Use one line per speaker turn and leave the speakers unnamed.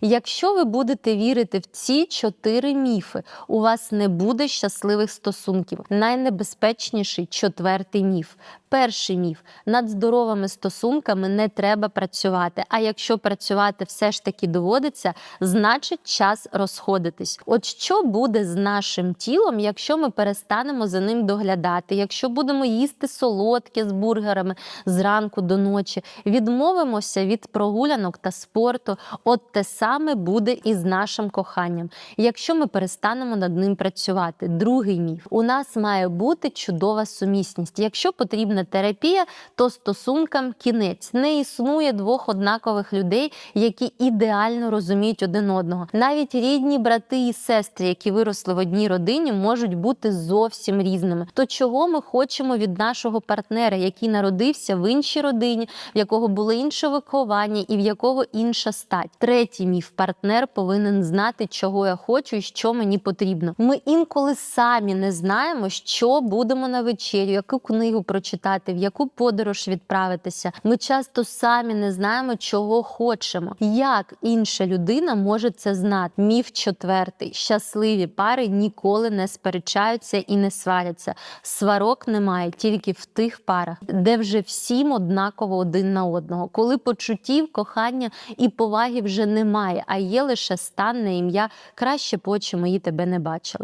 Якщо ви будете вірити в ці чотири міфи, у вас не буде щасливих стосунків. Найнебезпечніший четвертий міф. Перший міф над здоровими стосунками не треба працювати. А якщо працювати все ж таки доводиться, значить час розходитись. От що буде з нашим тілом, якщо ми перестанемо за ним доглядати, якщо будемо їсти солодке з бургерами зранку до ночі, відмовимося від прогулянок та спорту, от те саме буде і з нашим коханням. Якщо ми перестанемо над ним працювати. Другий міф у нас має бути чудова сумісність. Якщо потрібна терапія, то стосункам кінець не існує двох однакових людей, які ідеально розуміють один одного. Навіть рідні брати і сестри, які виросли в одній родині, можуть бути зовсім різними. То чого ми хочемо від нашого партнера, який народився в іншій родині, в якого було інше виховання і в якого інша стать? Третій міф партнер повинен знати, чого я хочу і що мені потрібно. Ми інколи самі не знаємо, що будемо на вечерю, яку книгу прочитати, в яку подорож відправитися. Ми часто самі не знаємо, чого хочемо. Як інша людина може це знати? Міф четвертий: щасливі пари ніколи не сперечаються і не сваряться. Сварок немає тільки в тих парах, де вже всім однаково один на одного, коли почуттів, кохання і поваги вже немає, а є лише станне ім'я краще по очі мої тебе не бачили.